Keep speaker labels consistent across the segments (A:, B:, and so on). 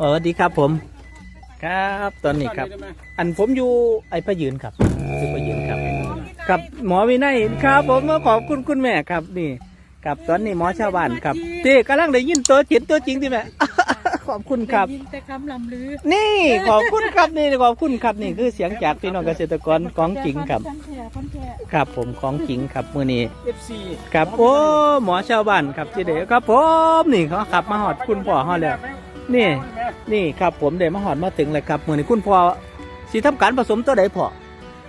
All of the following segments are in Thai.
A: สวัสดีครับผม ครับตอนนี้ครับ อันผมอยู่ไอ้พะยืนครับอยู่พะยืนครับกับหมอวินัยครับ ผมก็ขอบคุณคุณแม่ครับนี่กับตอนนี้หมอชาวบ้านครับที่กำลังได้ยินตัวจิตตัวจริงที่แม่ขอบคุณครับ
B: ยินแต่คำลำลือ
A: นี่ขอบคุณครับนี่ขอบคุณครับนี่คือเสียงจากพี่น้องเกษตรกรของจริงครับ
B: พันแท้พันแท้
A: ครับผมของจริงครับมื่อนี้
C: FC
A: ครับโอ้หมอชาวบ้านครับที่เด็กครับผมนี่เขาขับมาหอดคุณพ่อเขาแล้วนี่ นี่ครับผมเดี๋ยวมาหอดมาถึงเลยครับมื่อนี้คุณพ่อสิทำการผสมตัวใดพ่อ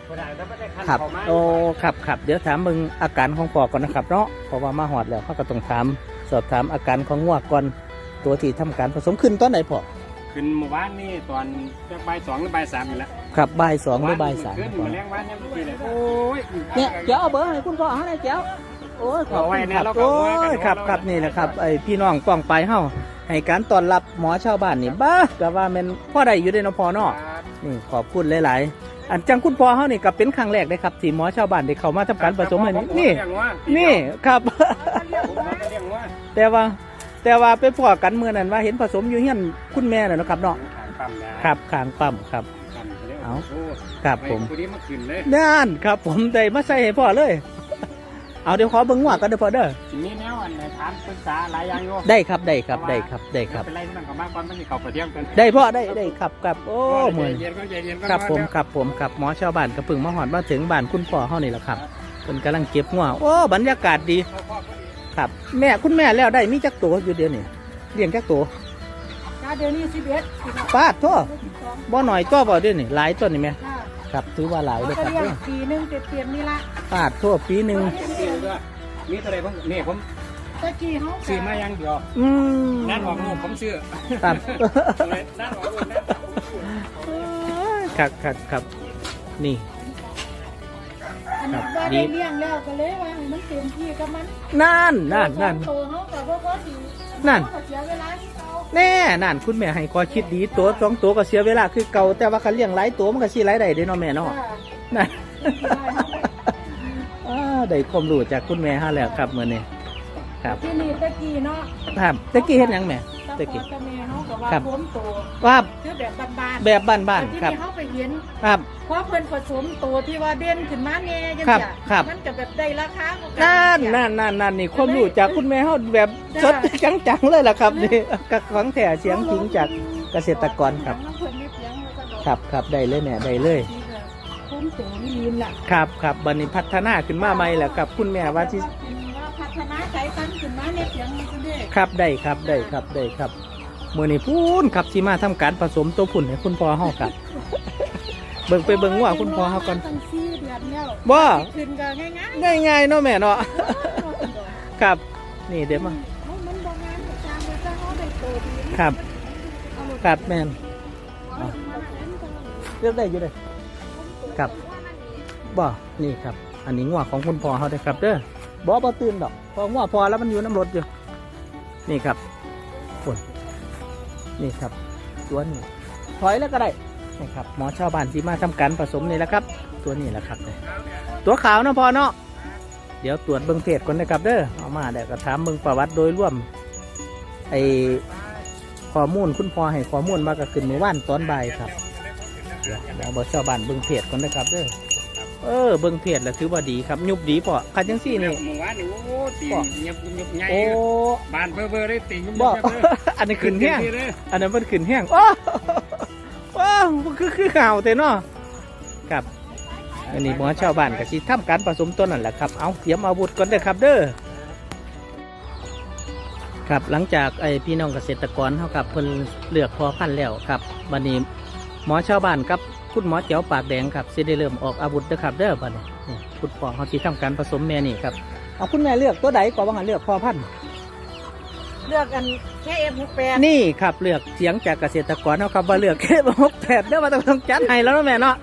C: บ่ได้ถ้าไม่ได้คัน
A: ครับ
C: เข้ามา
A: โอ้ครับครับเดี๋ยวถามมึงอาการของพ่อก่อนนะครับเนาะเพราะว่ามาหอดแล้วเขาก็ต้องถาม สอบถามอาการของงัวก่อนตัวที่ทำการผสมขึ้นตอนไหนพ่อ
C: ขึ้นเมื่อวานนี่ตอนจักบ่ายสองหรือบ่ายสามนี่แหละ
A: ครับบ่ายสองหรือบ่ายสาม
C: ขึ้น
A: ก่อ
C: มานแรงวันยังกี่เลยโอ้ย
A: เนี่ยเจ้าเอาเบอร์ให้คุณพ่อให้เจ้าโอ้ยขอบ
C: เอาไว้
A: คุณ
C: เนี่
A: ค
C: ย
A: รับ
C: เราก็
A: โอ้
C: เอาไว้
A: ย
C: กัน
A: ครับ
C: เอาไว้
A: ครับนี่นะครับไอพี่น้องป้องไปเฮา ให้การต้อนรับหมอชาวบ้านนี่บ้าก็ว่าแมันพ่อใดอยู่ในนพอเนาะ
C: ครับ
A: นี่ขอบคุณหลายๆ อันจังคุณพ่อเฮานี่ก็เป็นครั้งแรกเลยครับที่หมอชาวบ้านได้เข้ามาทำการผสมให้นี่นี่
C: ผมเลี้ยงว่า
A: นี่ครับ
C: ผมเอาไปเลี้ยงว่า
A: แต่ว่าแต่ว่าไปพ่อกันเมื่อนั้นว่าเห็นผสมอยู่เฮียนคุณแม่น่ะเนาะครับเนาะ
C: ขายปั๊มนะครับ
A: ขางปั๊มครับ
C: ปั๊มเลี้ยง
A: เอา
C: โอ้
A: ครับผม
C: ไปผู้นี้มาขึ้นเลย
A: นั่นครับผมได้มาใส่ให้พ่อเลย เอาเดี๋ยวขอเบิ่งหัวกันเด้อพ่อเด้อ
C: ทีนี้แนวอันไหนถามปรึกษาหลายอย่างอยู่
A: ได้ครับได้ครับได้ครับได้ครับ
C: เป็นไรที่มันก็มากกว่ามันสิเข้าไปเที่ยงกัน
A: ได้พ่อได้ได้ครับครับโอ้เหมือน
C: ใจเย็นก็ใจเย็นก็
A: ครับผม
C: นอน
A: ครับผมครับหมอชาวบ้านกระพึ่งมาหอดมาถึงบ้านคุณพ่อเฮานี่แหละครับเพิ่นกำลังเก็บหัวโอ้บรรยากาศดี
C: แล้วพ่อพอดี
A: ครับ แม่คุณแม่แล้วได้มีจักตัวอยู่เดียวนี่เลี้ยงจักตัว
B: กาเดี๋ยวนี้สิบเอ็ด
A: ป้าดทั่ว
B: สิบสอง
A: บ่หน่อยตัวบ่เดียวนี่หลายตัวนี่แม่
B: ค่ะ
A: ครับถือว่าหลายเลย
B: ก็
A: ครับ
B: เรีย
A: เด้
B: ก
A: อ
B: ปีหนึ่งเจ็ดเปลี่ยนนี่ละ
A: ป้าดทั่วปีหนึ่ง
C: นี่ด้วยมีอะไรผมนี่ผม
B: ตะกี้เขา
C: ซื้อมาอย่างเดียว
A: อืม
C: นั่นออกลูกผมซื้อ
A: ครับ
C: นั่นออกลูกนั่นออกลูก
A: ครับครับครับนี่
B: อันนี้
A: ครับ
B: ว่า
A: ดี
B: ได้เลี้ยงแล้วก็เลยว่าให้มันเต็มที่กับมัน
A: นั่นนั่นนั่น
B: โตเขากับพ่อพ่อสิ
A: นั่น
B: เขาก็เสียเวลาที่เขา
A: แน่นั่นคุณแม่ให้ข้อคิดดีตัวสองตัวก็เสียเวลาคือเก่าแต่ว่าคันเลี้ยงหลายตัวมันก็สิหลายได้เด้เนาะแม่เนาะ
B: ค่ะ
A: นั่นอ่าได้ความรู้จากคุณแม่ฮะแล้วครับมื้อนี้ ครับ
B: ที่นี่ตะกี้เนาะ
A: ครับตะกี้เฮ็ดหยังแม่
B: ตะ
A: ตะ
B: พ่
A: กี้
B: อตะแม่เขากับว่า
A: ครับ
B: ผมโต
A: ว่า
B: คือแบบบานๆ
A: แบบบ้าน
B: แต่
A: ๆ
B: ที่
A: ครับ
B: นี่เขาไปเห็น
A: ครับ
B: เพราะเพิ่นผสมตัวที่ว่าเด่นขึ้นมาแน่จัง
A: ครับ
B: ซี่
A: ครับ
B: มันจะแบบได้ราคากว่ากั
A: นั่น
B: จังซี่
A: นั่นนั่นนั่นนี่ความรู้จากคุณแม่เฮาแบบส
B: จ้า
A: ดจังๆเลยล่ะครับนี่กับของแท้เสียงจริงจากเกษตรกรครับ
B: น้องเพิ่นมีเสียงแล้วก็ดอก
A: ครับครับได้เลยแม่ได้เลย
B: ที่แบบผมตัวนี่ลีนล่ะ
A: ครับครับบัดนี้พัฒนาขึ้นมาใหม่แล้วครับ คุณแม่ว่าที่ ครับได้ครับได้ครับได้ครับมื้อนี้พูนครับสิมาทำการผสมตัวพุ่นให้คุณพ่อเฮาครับ เบิ่งไปเบิ่งว่าคุณพ่อเฮาก่อน
B: ตั้งสี่เดือนแล้ว
A: บ่
B: ขึ้นก็ง่าย
A: ง่ายๆเนาะแม่เนาะ
B: ๆ
A: ครับนี่เดี๋ยวมา
B: เอามันบ่งานก็ตามไปซะเฮาได้โตดี
A: ครับ
B: เอาลูก
A: ครับแม่น
B: เอาลูกเอาลูก
A: เลือกได้อยู่เลยครับบ่นี่ครับ อันนี้งัวของคุณพ่อเขาได้อครับเด้อบ่บ่ตื่นดอกเพองัวพอแล้วมันอยู่น้ำรถอยู่ นี่ครับฝนนี่ครับตัวนี้ถอยแล้วก็ได้นี่ครับหมอชาวบ้านที่มาทำการผสมนี่แหละครับ ตัวนี้แหละครับตัวขาวนะพอเนาะเดี๋ยวตรวจเบิ้งเพศก่อนนะครับเด้อเอามาเดี๋ยวก็ถามเบิ้งประวัติโดยรวมไอข้อมูลคุณพ่อให้ข้อมูลมาก็ขึ้นเมื่อวานตอนบ่ายครับเดี๋ยวเดี๋ยวบอกชาวบ้านเบิ้งเพจก่อนนะครับเด้อ เออเบิ้งเพจแล้วถือว่าดีครับยุบดีปะคันจังซี่นี่
C: เมื่อวานนี่โอ้ตี
A: บ่
C: เงียบเงียบใหญ่
A: โอ้
C: บานเบ้อเบ้อได้ตีเงียบ
A: บ่
C: เงียบเลย
A: อันนี้ขึ้นแห้ง
C: ขึ้นเลย
A: อันนั้นมันขึ้นแห้งโอ้โอ้คือคือข่าวแต่เนาะครับอันนี้หมอชาวบ้านก็สิทำการผสมตัวนั่นแหละครับ เอาเตรียมอาวุธก่อนเด้อครับเด้อ ครับหลังจากไอพี่น้องเกษตรกรเขากับเพิ่นเลือกพอพันธุ์แล้วครับวันนี้หมอชาวบ้านกับ คุณหมอเจียวปากแดงครับสิได้เริ่มออกอาวุธเด้อครับเด้อบัดนี้นี่คุณพ่อเขาสิทำการผสมแม่นี่ครับเอาคุณแม่เลือกตัวใดก่อนว่างันเลือกพอพันธุ์
B: เลือกกันแค่ F68
A: นี่ครับเลือกเสียงจากเกษตรกรเขาครับว่าเลือกแค่หกแปดเด้อว่าต้องจัดให้แล้วเนาะแม่เนาะ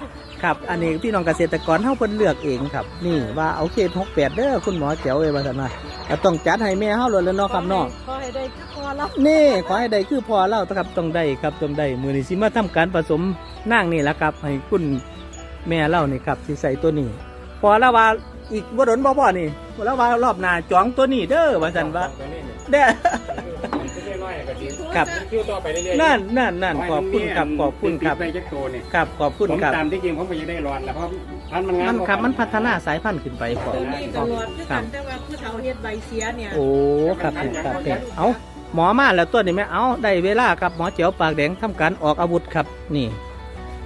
A: ครับ อันนี้พี่น้องเกษตรกรเขาเพิ่นเลือกเองครับ นี่ว่าเอาเคหกแปดเด้อคุณหมอเจียวเอ้ยว่าซั่นว่าก็ต้องจัดให้แม่เฮาเลยแล้วเนาะครับเนาะ
B: ขอให้ได้คือพอแล้ว
A: นี่ขอให้ได้คือพอเล่าครับต้องได้ครับต้องได้มือนี้สิมาทำการผสมนางนี่แหละครับ ให้คุณแม่เล่านี่ครับสิใส่ตัวนี้ พอแล้วว่าอีกบ่ดนบ่พอนี่พอแล้วว่ารอบหน้าจองตัวนี้เด้อว่าซั่นว่า
C: ตัวนี้นี่
A: เด้อ ครับ
C: คิวต่อไปเรื่อยๆ
A: นั่นนั่นนั่นขอบคุณครับขอบคุณครับ
C: ติดไปจักตัวเนี่ย
A: ครับขอบคุณ
C: ผม
A: ครับ
C: ตามที่จริงผมก็ยังได้รอนแล้วเพราะพันธุ์มันงา
A: มั
C: ม
A: นครับมันพัฒนาสายพันธุ์ขึ้นไปขอ
B: ตัวนี้ตลอดคือ
A: ครั
B: กับนแต่ว่าผู้เฒ่าเฮ็ดใบเสียเนี่ย
A: โอ้ครับผมครับผมเอาหมอมาแล้วตัวนี้ไหมเอาได้เวลาครับหมอเจียวปากแดงทำการออกอาวุธครับนี่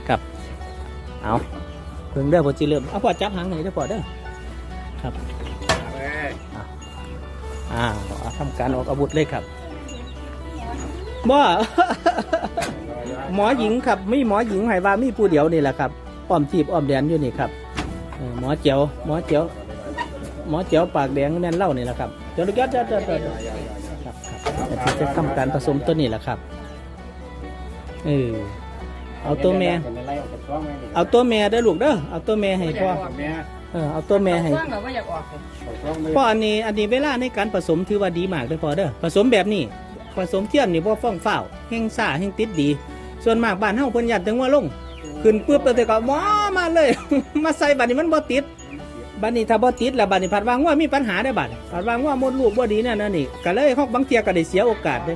A: ครับเอาเพิ่งเด้อพอจีเริ่มเอาพอจับหางไหนอยเด้อพอเด้อครับ
C: เอ้ย
A: อ่าเอาทำการออกอาวุธเลยครับ บ่หมอหญิงครับมีหมอหญิงไหว่ามีผู้เดียวนี่แหละครับอ้อมทีบอ้อมแดนอยู่นี่ครับหมอเจียวหมอเจียวหมอเจียวปากแดงแม่นเล่านี่แหละครับเดี๋ยวเดี๋ยวเดี๋ยวเดี๋ยวเดี๋ยวครับครับจะทำการผสมตัวนี้แหละครับเออเอาตัวแม่ เอาตัวแม่ได้ลูกเด้อเอาตัวแม่ให้พ่อเออเอาตัวแม่ให้พ่ออันนี้อันนี้เวลาในการผสมถือว่าดีมากเลยพ่อเด้อผสมแบบนี้ ผสมเทียมนี่พ่ฟ้องเฝ้าแห้งซ่าแห้งติดดี ส่วนมากบ้านเฮาเพิ่นยัดถึงว่าลงขึ้นปุ๊บแล้วแต่ก็มอมาเลย มาใส่บัดนี้มันบ่ติดบัดนี้ถ้าบ่ติดแล้วบัดนี้ผัดวางว่ามีปัญหาได้บัดผัดวางว่ามดลูกบ่ดีนั่นนั่นนี่ก็เลยเฮาบางเทียก็ได้เสียโอกาสเด้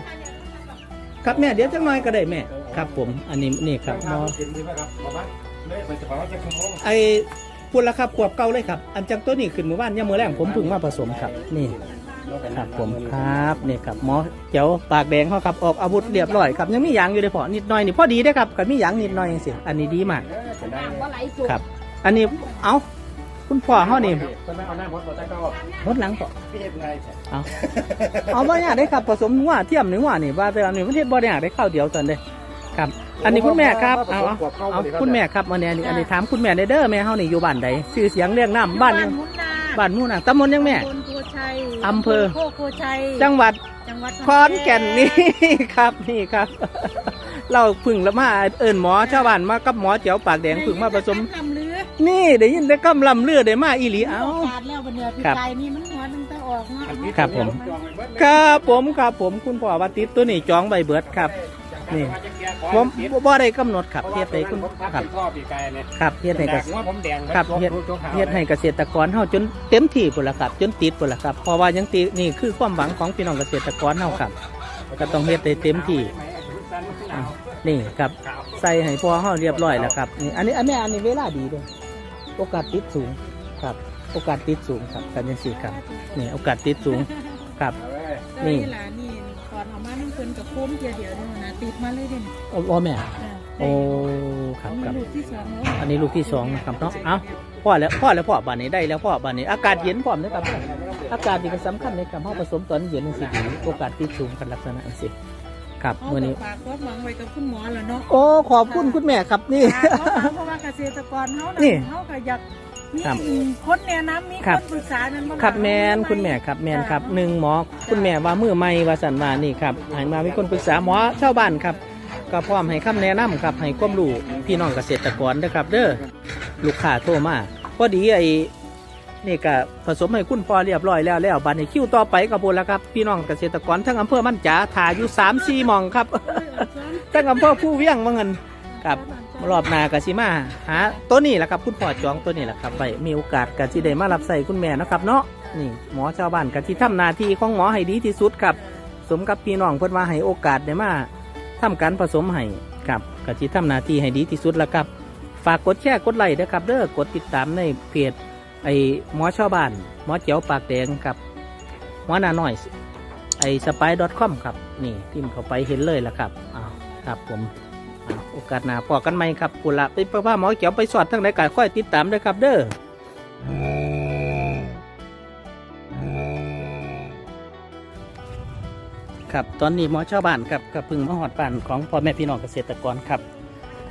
A: ครับแม่เดี๋ยวจักหน่อยก็ได้แม่ครับ ผมอันนี้นี่ครับหมอ
C: ไหมครับบอกว่าเลยไปจะบอกว่าจะขโมย
A: ไอ้พูดล้วครับขวบเก่าเลยครับ อันจังตัวนี้ขึ้นเมื่อวานยามมื้อแรงผมเพิ่งมาผสมครับ นี่ ครับผมครับนี่ครับหมอเจียวปากแดงเขาครับออกอาวุธเรียบร้อยครับยังมีหยางอยู่เลยพอนิดหน่อยนี่พอดีได้อครับกับมีหยางนิดหน่อยสิอันนี้ดีมาก
B: น้ำว่าไหลจุก
A: ครับ อันนี้เอาคุณพ่อเขานี่
C: คนนั้นเอาหน้ามดมาแต่ก็
A: รถหลังต่อ
C: พี่เอ็ดไง
A: เอาเอาบ่อยากได้ครับผสมนัวเทียมหนึ่งว่านี่ว่าแต่อันนี้มันเทศบ่ได้อยากได้ข้าวเดียวตอนเด้อครับ อันนี้คุณแม่ครับเอาเอาเอาคุณแม่ครับอันนี้อันนี้อันนี้ถามคุณแม่ได้เด้อแม่เฮานี่อยู่บ้านใดชื่อเสียงเรียงน้ำบ้าน
B: บ้า
A: ยั
B: น
A: ง
B: มุนนา
A: บ้านหมู่น่ะตำบลยังแม่
B: ตำบลโพ ชัย
A: อำเภอ
B: โคโคชัย
A: จังหวัด
B: จังหวัด
A: ขอนแก่นนี่ ครับนี่ครับ เราพึ่งละมาเอิญหมอชาวบ้านมากับหมอเจียวปากแดงพึ่งมาผสม
B: ทำเรือ
A: นี่ได้ยินได้กำลำเลือดได้มาอีหลีเอา
B: โอกาสแล้วบันเนือพี่
A: ครับ
B: ไก่นี่มันหัวตั้งแต่ออกเนาะ
A: ครับผม ครับผมครับผมคุณพ่อว่าติดตัวนี้จองใบเบิดครับ นี่ผมบ่ได้กำหนดครับเฮ็ดให้คุณ
C: ผม
A: ค
C: ค
A: รั
C: รั
A: บบ
C: พ่อปีกายเนี่ย
A: ครับเฮ็ดให้
C: แด
A: กั
C: งว่าผมแดง
A: ครับเฮ็ดเฮ็ดให้เกษตรกรเฮาจนเต็มที่พุ่นละครับ จนติดพุ่นละครับ เพราะว่ายังตินี่คือความหวังของพี่น้องเกษตรกรเฮาครับ ก็ต้องเฮ็ดให้เต็มที่อะนี่ครับใส่ให้พอเฮาเรียบร้อยแล้วครับนี่อันนี้อันนี้อันนี้เวลาดีเด้วยโอกาสติดสูงครับ โอกาสติดสูงครับกันยังสี่ครับนี่โอกาสติดสูงครับ
B: นี่ พิ่นกับโค้มเดียวเดียวเนี่ยนะติดมาเลยเด่น
A: โอ้โอ้แม่ โอ้ค
B: อั
A: รั
B: น
A: บ
B: นี้
A: ครับ
B: ลูกที่สองแล้ว
A: อันนี้ลูกที่สองนะครับเนาะ เอ้าพ่อแล้วพ่อแล้วพ่อบ้านนี้ได้แล้วพ่อบ้านนี้ อากาศเย็นพร้อมนะครับ อากาศนี่ก็สำคัญในการเฮาผสมตอนเย็นจังซี่ดีโอกาสติดสูงกันลักษณะจังซี่ครับ
B: เอา
A: มื้อนี้
B: ฝากความหวังไว้กับคุณหมอแล้วเนาะ
A: โอ้ ขอบคุณคุณแม่ครับนี่
B: เพราะว่าเกษตรกรเขา
A: นี่
B: น่ะเขาก็อยาก มี
A: ครับ
B: คนแนะนำมี
A: ครั
B: ค
A: บ
B: นปรึกษานั้นบ้าง
A: ครับแมนคุณแม่ครับแมนครับหนึ่งหมอคุณแม่ว่ามือไม่ว่าสันว่านี่ครับให้มามีคนปรึกษาหมอชาวบ้านครับก็พร้อมให้คำแนะนำครับให้ความรู้พี่น้องเกษตรกรนะครับ เด้อลูกค้าโทรมาพอดีไอ้นี่ก็ผสมให้คุณพ่อเรียบร้อยแล้วแล้วบัดนี้คิวต่อไปกับพูนแล้วครับ พี่น้องเกษตรกรทั้งอำเภอมันจ๋าถ่ายอยู่สามสี่หมองครับทั้งอำเภอผู้เวียงว่าเงิน ครับรอบหน้ากสิมาหาตัวนี้แหละครับคุณพ่อจองตัวนี้แหละครับไปมีโอกาสกันที่ได้มารับใส่คุณแม่นะครับเนาะนี่หมอชาวบ้านกันที่ทำหนาทีของหมอให้ดีที่สุดครับ สมกับพี่น้องเพื่อนว่าให้โอกาสได้มาทำการผสมให้ครับกันที่ทำหนาทีให้ดีที่สุดแล้วครับ ฝากกดแชร์กดไลค์นะครับเด้อกดติดตามในเพจไอหมอชาวบ้านหมอเจียวปากแดงครับหมอนาหน่อยไอสไปดอทคอมครับนี่ทิมเข้าไปเห็นเลยแล้วครับอ้าวครับผม โอกาสหน้าพอกันไหมครับกุละไปพระพาหมอเขียวไปสอดทั้งไหนกันค่อยติดตามด้วยครับเด้อครับตอนนี้หมอชาวบ้านครับกับพึ่งมาหอดป่านของพ่อแม่พี่น้องเกษตรกรครับ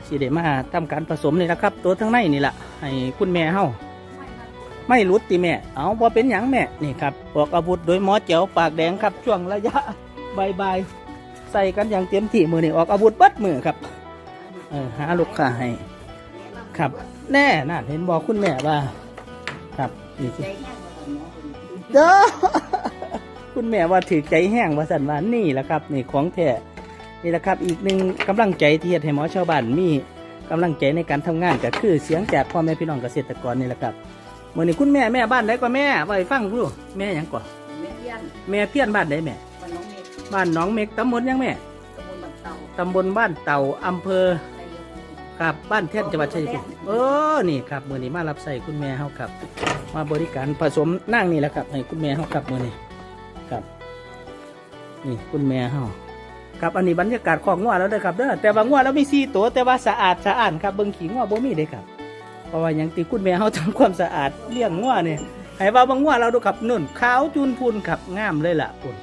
A: สิเดมาทำการผสมนี่นะครับ ตัวทั้งในนี่แหละให้คุณแม่เฮาไม่รุดติแม่ เอาพอเป็นหยังแม่นี่ครับออกอาวุธโดยหมอเจียวปากแดงครับช่วงระยะใบายบใส่กันอย่างเต็มที่มือนี่ออกอาวุธเบัดมือครับ เออหาลูกค้าให้ครับ แน่น่ะเห็นบอกคุณแม่ว่า ครับนี่สิเด้อคุณแม่ว่าถือใจแห้งว่าสันว่านี่แหละครับ นี่ของแท้นี่แหละครับ อีกหนึ่งกำลังใจที่เฮ็ดให้หมอชาวบ้านมีกำลังใจในการทำงานก็คือเสียงจากพ่อแม่พี่น้องเกษตรกรนี่แหละครับเมื่อนี้คุณแม่แม่บ้านไหนก็แม่ไปฟังดูแม่หยังก่อน
B: เม็ดเยี่ยน
A: แม่เพี้ยนบ้านไหนแม่
B: มันน้องเม็ด
A: บ้านหนองเม็กตำบลยังแม่
D: ตำบลบ้า
A: นเต่าอำเภอ
D: ชัยภูมิ
A: ครับบ้านเทศจังหวัดชัยภูมิเออนี่ครับมือนี้มารับใส่คุณแม่เฮาครับ มาบริการผสมนั่งนี่แหละครับให้คุณแม่เฮาครับมือนี้ครับ นี่คุณแม่เฮาครับอันนี้บรรยากาศของงัวแล้วเด้อครับเด้อแต่ว่างัวแล้วมีสีตัวแต่ว่าสะอาดสะอาดครับเบิ่งขี้งัวบ่มีเด้ครับเพราะว่าอย่างที่คุณแม่เฮาทำความสะอาดเลี้ยงงัวเนี่ยให้ว่าบางงัวเราดูครับนุ่นขาวจุนพูนครับงามเลยล่ะปุ่น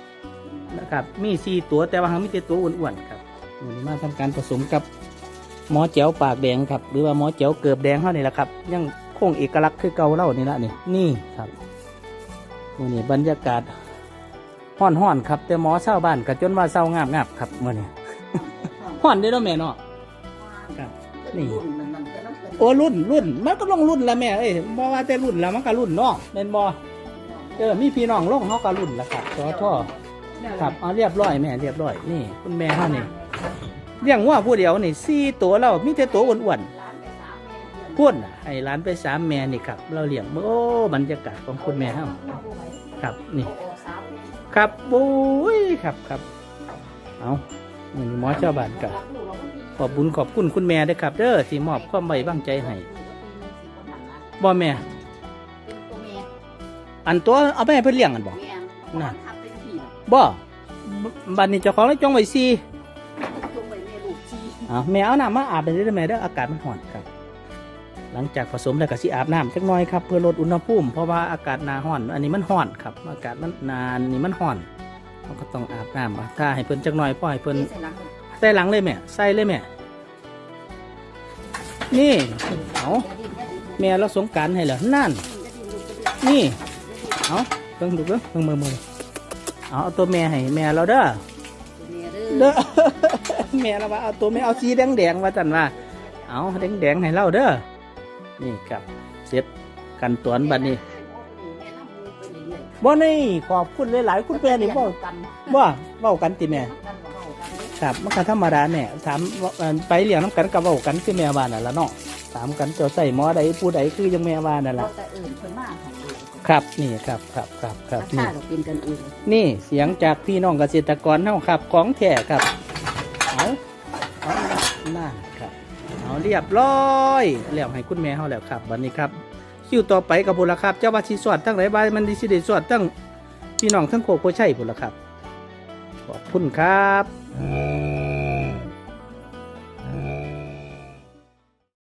A: นะครับ มีสีตัวแต่ว่าหามีแต่ตัวอ้วนๆครับ วันนี้มาทำการผสมกับหมอแจ๋วปากแดงครับ หรือว่าหมอแจ๋วเกือบแดงเท่านี่แหละครับ ยังคงเอกลักษณ์คือเกาเล่านี่ละนี่นี่ครับมื่อนี้บรรยากาศห้อนห้อนครับ แต่หมอเศร้าบ้านก็จนว่าเศร้างามงามครับมื่อนี้ห้อนได้แล้วแม่เนาะครับนี่โอ้รุ่นรุ่นมันก็ลงรุ่นละแม่เอ้ยบ่ว่าแต่รุ่นแล้วมันก็รุ่นเนาะเป็นบ่เออมีพี่น้องลงเขาก็รุ่นละครับทอท่อครับเอาเรียบร้อยแม่เรียบร้อยนี่ คุณแม่เฮานี่ เลี้ยงวัวผู้เดียวนี่สี่ตัวแล้วมีแต่ตัวอ้วน
D: ร้านไปสามแม่เดือน
A: ๆพุ่นน่ะให้หลานไปสามแม่นี่ครับ เราเลี้ยงโอ้บรรยากาศของคุณแม่เฮาครับนี่
D: โอ้สามแม่
A: ครับบุ้ยครับครับเอาเหมือนหมอชาวบ้านกับขอบบุญขอบคุณคุณแม่เด้อครับเด้อที่มอบความไว้วางใจให้บ่แม่
D: เป็นตัวแม่
A: อันตัวเอาไปให้เพิ่นเลี้ยงกันบ่
D: แม่
A: น่ะ
D: ทับเป็นผีน่ะ
A: บ่บัดนี้เจ้าของเลยจงไว้ซี
D: จงไว้แม่ ลูกชี
A: อ้าวแม่เอาน้ำมาอาบไปได้อแม่เด้ออากาศมันร้อนครับ หลังจากผสมแล้วก็สิอาบน้ำจักหน่อยครับเพื่อลดอุณหภูมิเพราะว่าอากาศหนาร้อน อันนี้มันร้อนครับ อากาศมันหนาอันนี้มันร้อนเราก็ต้องอาบน้ำอะถ้าให้เพิ่นจักหน่อยปล่อยเพิ่น
D: เสร็จแล้วก็
A: ใส่หลังเลยแม่ใส่เลยแม่นี่เอา
D: จะดิ้นจะดิ้น
A: แม่เราสงกรารให้เหรอนั่น
D: จะดิ้นลูกจะดิ้น
A: นี่เอาเบิ่งดูเบิ่งเบิ่งมือมือเอาเอาตัวแม่ให้แม่เราเด้อ
D: ตัวแม่เด้
A: เด้
D: อ
A: อ แม่เราว่าเอาตัวแม่เอาสีแดงแดงๆว่าจันว่า เอาแดงแดงๆให้เราเด้อ นี่ครับเสร็จกันตอนบัดนี้
D: แม่น้ำมูกไปเรื่อย
A: บ่นี่ขอบคุณหลายๆคุณแม่นี่บ่
D: กัน
A: บ่เว้ากันติแม่
D: กันก็เว้ากันเด้อ
A: ครับมันก็ธรรมดาแม่ถามว่าเอ่อไปเลี้ยงน้ำกันกับเว้ากันคือแม่บ้านน่ะละเนาะถามกันเจ้าใส่หมอใดผู้ใดคือยังแม่บ้านนั่น
D: เรา
A: ล่ะ
D: แต่เอื่นเพิ่นมาของเอง
A: ครับนี่ครับครับครับครับ
D: รา
A: นี่
D: คาเราเป็นกันเอง
A: นี่เสียงจากพี่น้องเกษตรกรเฮาครับ ของแท้ครับ เรียบร้อยแล้วให้คุณแม่เฮาแล้วครับวันนี้ครับคิวต่อไปกับบุญละครับเจ้าว่าสิสวดตั้งหลายบายมันดิสิเดสวดตั้งพี่น้องทั้งโคกโคชัยบุญละครับขอบคุณครับ